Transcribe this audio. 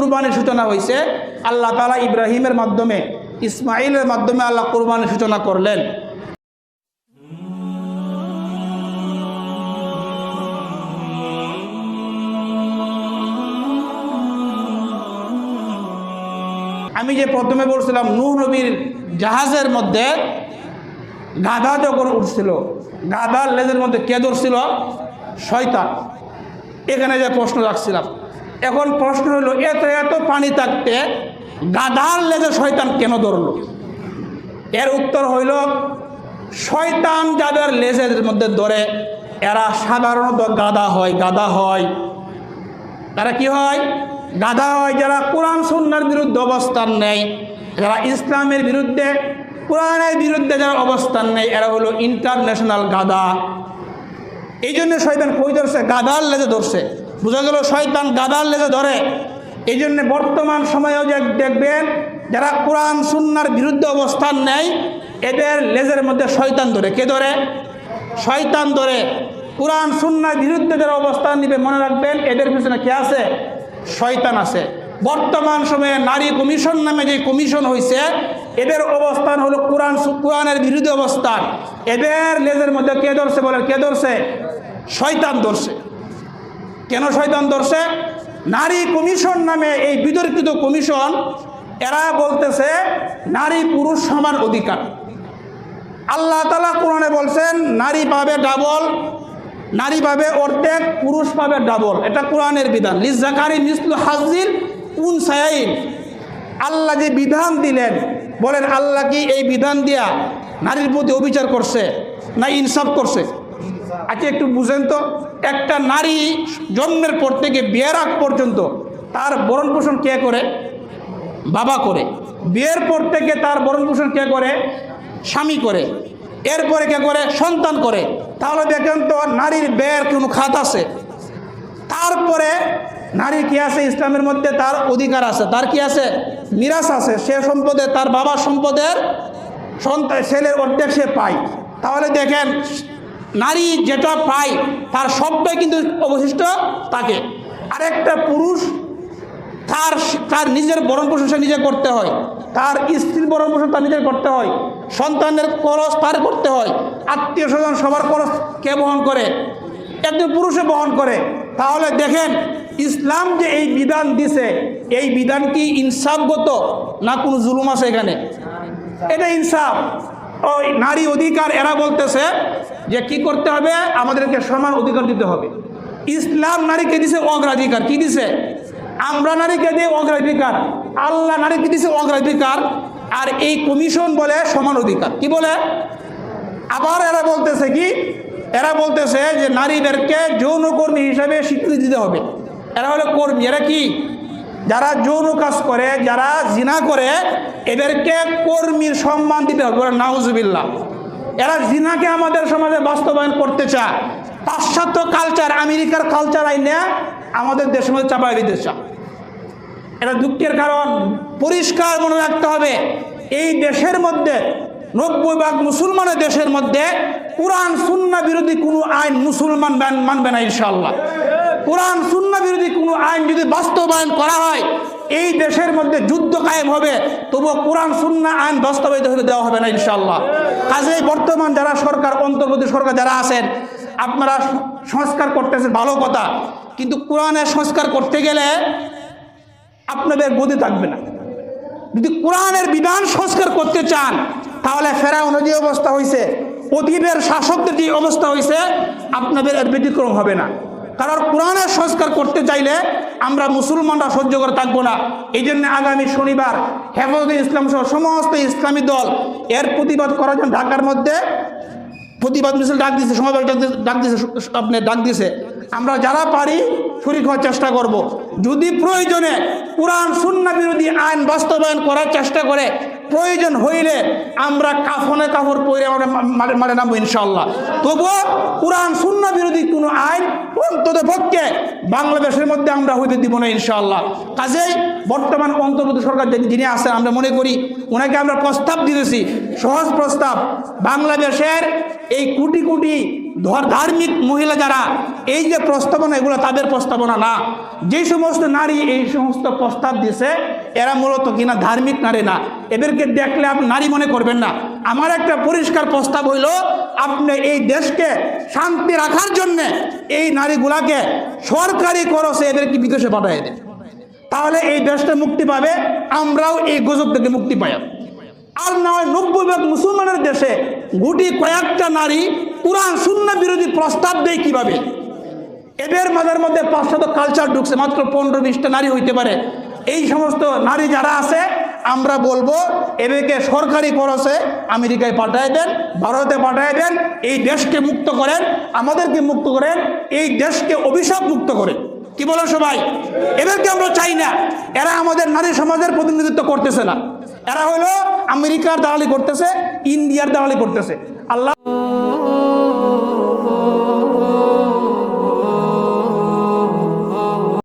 কুরবানির সূচনা হয়েছে আল্লাহ তালা ইব্রাহিমের মাধ্যমে ইসমাইলের মাধ্যমে আল্লাহ কুরবানির সূচনা করলেন। আমি যে প্রথমে বলছিলাম নূহ নবীর জাহাজের মধ্যে গাধা যখন উঠছিল, গাধার লেজের মধ্যে কে ধরছিল শয়তান। এখানে যে প্রশ্ন রাখছিলাম এখন প্রশ্ন হলো, এত এত পানি থাকতে গাধার লেজে শয়তান কেন ধরলো? এর উত্তর হইল, শয়তান যাদের লেজের মধ্যে ধরে, এরা সাধারণত গাদা হয় গাদা হয়। তারা কি হয়? গাধা হয় যারা কোরআন, সুন্নার বিরুদ্ধে অবস্থান নেয়, যারা ইসলামের বিরুদ্ধে, কোরআনের বিরুদ্ধে যারা অবস্থান নেয়, এরা হলো ইন্টারন্যাশনাল গাদা এই জন্য শয়তান কই ধরছে? গাদার লেজে ধরছে। বোঝা গেল শয়তান গাদার লেজে ধরে। এই জন্য বর্তমান সময়েও যে দেখবেন, যারা কোরআন, সুন্নার বিরুদ্ধে অবস্থান নেয়, এদের লেজের মধ্যে শয়তান ধরে। কে ধরে? শয়তান ধরে। কোরআন, সুন্নার বিরুদ্ধে যারা অবস্থান নিবে, মনে রাখবেন, এদের পিছনে কে আছে? শয়তান আছে। বর্তমান সময়ে নারী কমিশন নামে যে কমিশন হয়েছে এদের অবস্থান হলো কোরআন কোরআনের বিরুদ্ধে অবস্থান। এদের লেজের মধ্যে কে ধরছে বলেন? কে ধরছে? শয়তান ধরছে। কেন শয়তান ধরছে? নারী কমিশন নামে এই বিতর্কিত কমিশন, এরা বলতেছে নারী পুরুষ সমান অধিকার। আল্লাহ তালা কোরআনে বলছেন, নারী পাবে ডাবল নারী পাবে অর্ধেক, পুরুষ পাবে ডাবল এটা কোরআনের বিধান। লিজাকারি মিসলু হাজিল উন সায়াইন। আল্লাহ যে বিধান দিলেন, বলেন আল্লাহ কি এই বিধান দিয়া নারীর প্রতি অবিচার করছে, না ইনসাফ করছে? আচ্ছা একটু বুঝেন তো। একটা নারী জন্মের পর থেকে বিয়ের আগ পর্যন্ত তার বরণ পোষণ কে করে? বাবা করে। বিয়ের পর থেকে তার বরণ পোষণ কে করে? স্বামী করে। এরপরে কে করে? সন্তান করে। তাহলে দেখেন তো, নারীর ব্যয়ের কোনো খাত আছে। তারপরে নারীর কি আছে? ইসলামের মধ্যে তার অধিকার আছে। তার কি আছে? মিরাস আছে। সে সম্পদে, তার বাবার সম্পদের সন্তান, ছেলের অর্ধেক সে পায়। তাহলে দেখেন নারী যেটা পায়, তার সবটাই কিন্তু অবশিষ্ট থাকে। আরেকটা পুরুষ, তার তার নিজের বরণ পোষণ সে নিজে করতে হয়। তার স্ত্রীর বরণ তার নিজের করতে হয়। সন্তানের খরচ তার করতে হয়। আত্মীয় স্বজন সবার খরচ কে বহন করে? একজন পুরুষে বহন করে। তাহলে দেখেন, ইসলাম যে এই বিধান দিছে, এই বিধান কি ইনসাফগত না কোনো জুলুম আছে এখানে? এটা ইনসাফ। ওই নারী অধিকার এরা বলতেছে যে কি করতে হবে? আমাদেরকে সমান অধিকার দিতে হবে। ইসলাম নারীকে দিছে অগ্রাধিকার। কি দিছে? আমরা নারীকে দিয়ে অগ্রাধিকার। আল্লাহ নারীকে দিছে অগ্রাধিকার। আর এই কমিশন বলে সমান অধিকার। কি বলে? আবার এরা বলতেছে কি? এরা বলতেছে যে নারীদেরকে যৌনকর্মী হিসাবে স্বীকৃতি দিতে হবে। এরা হলো কর্মী। এরা কি? যারা যৌন কাজ করে, যারা জিনা করে, এদেরকে কর্মীর সম্মান দিতে হবে। বলে নাউজুবিল্লাহ। এরা জিনাকে আমাদের সমাজে বাস্তবায়ন করতে চায়। পাশ্চাত্য কালচার আমেরিকার কালচার আইনে আমাদের দেশের মধ্যে চাপাই দিতে চায়। এটা দুঃখের কারণ। পরিষ্কার মনে রাখতে হবে, এই দেশের মধ্যে, নব্বই ভাগ মুসলমানের দেশের মধ্যে কোরআন, সুন্না বিরোধী কোনো আইন মুসলমান মান- মানবে না ইনশাল্লাহ কোরআন সুন্না বিরোধী কোনো আইন যদি বাস্তবায়ন করা হয়, এই দেশের মধ্যে যুদ্ধ কায়েম হবে, তবুও কোরআন সুন্না আইন বাস্তবায়িত হতে দেওয়া হবে না ইনশাল্লাহ কাজেই বর্তমান যারা সরকার, অন্তর্বর্তী সরকার যারা আছেন, আপনারা সংস্কার করতেছেন ভালো কথা, কিন্তু কোরআনের সংস্কার করতে গেলে আপনাদের গদি থাকবে না। যদি কোরআনের বিধান সংস্কার করতে চান, তাহলে ফেরাউনের যে অবস্থা হয়েছে অতীবের শাসকদের যে অবস্থা হয়েছে আপনাদের এর ব্যতিক্রম হবে না। কারণ কোরআনের সংস্কার করতে চাইলে আমরা মুসলমানরা সহ্য করে থাকব না। এই জন্য আগামী শনিবার হেফাজতে ইসলাম সহ সমস্ত ইসলামী দল এর প্রতিবাদ করার জন্য ঢাকার মধ্যে প্রতিবাদ মিছিল ডাক দিছে, সমাবেশ ডাক দি- ডাক দিছে, আপনি ডাক দিছে। আমরা যারা পারি শরিক হওয়ার চেষ্টা করব। যদি প্রয়োজনে কোরআন সুন্না বিরোধী আইন বাস্তবায়ন করার চেষ্টা করে, প্রয়োজন হইলে আমরা কাফনে কাপড় পরে আমরা মা- মাঠে মাঠে নামবো ইনশাল্লাহ তবুও কোরআন সুন্না বিরোধী কোনো বাংলাদেশের মধ্যে আমরা হইতে দিব না ইনশাল্লাহ কাজেই বর্তমান অন্তর্বর্তী সরকার যিনি- আছেন, আমরা মনে করি ওনাকে আমরা প্রস্তাব দিতেছি, সহজ প্রস্তাব। বাংলাদেশের এই কোটি কোটি ধর, ধার্মিক মহিলা যারা, এই যে প্রস্তাবনা, এগুলো তাদের প্রস্তাবনা না। যে সমস্ত নারী এই সমস্ত প্রস্তাব দিছে, এরা মূলত কিনা ধার্মিক নারী না। এদেরকে দেখলে আপনি নারী মনে করবেন না। আমার একটা পরিষ্কার প্রস্তাব হইল আপনি এই দেশকে শান্তি রাখার জন্যে এই নারীগুলাকে সরকারি খরচে এদেরকে বিদেশে পাঠিয়ে দেন তাহলে এই দেশটা মুক্তি পাবে, আমরাও এই গজব থেকে মুক্তি পাই। আর না হয় নব্বই ভাগ মুসলমানের দেশে গুটি কয়েকটা নারী কোরআন শূন্য বিরোধী প্রস্তাব দেয় কীভাবে? এদের মাঝের মধ্যে পাশ্চাত্য কালচার ঢুকছে, মাত্র পনেরো বিশটা নারী হইতে পারে। এই সমস্ত নারী যারা আছে আমরা বলব, এদেরকে সরকারি খরচে আমেরিকায় পাঠায় দেন, ভারতে পাঠায় দেন, এই দেশকে মুক্ত করেন, আমাদেরকে মুক্ত করেন, এই দেশকে অভিশাপ মুক্ত করেন। কি বলো সবাই? এদেরকে আমরা চাই না। এরা আমাদের নারী সমাজের প্রতিনিধিত্ব করতেছে না। এরা হলো আমেরিকার দালালি করতেছে, ইন্ডিয়ার দালালি করতেছে। আল্লাহ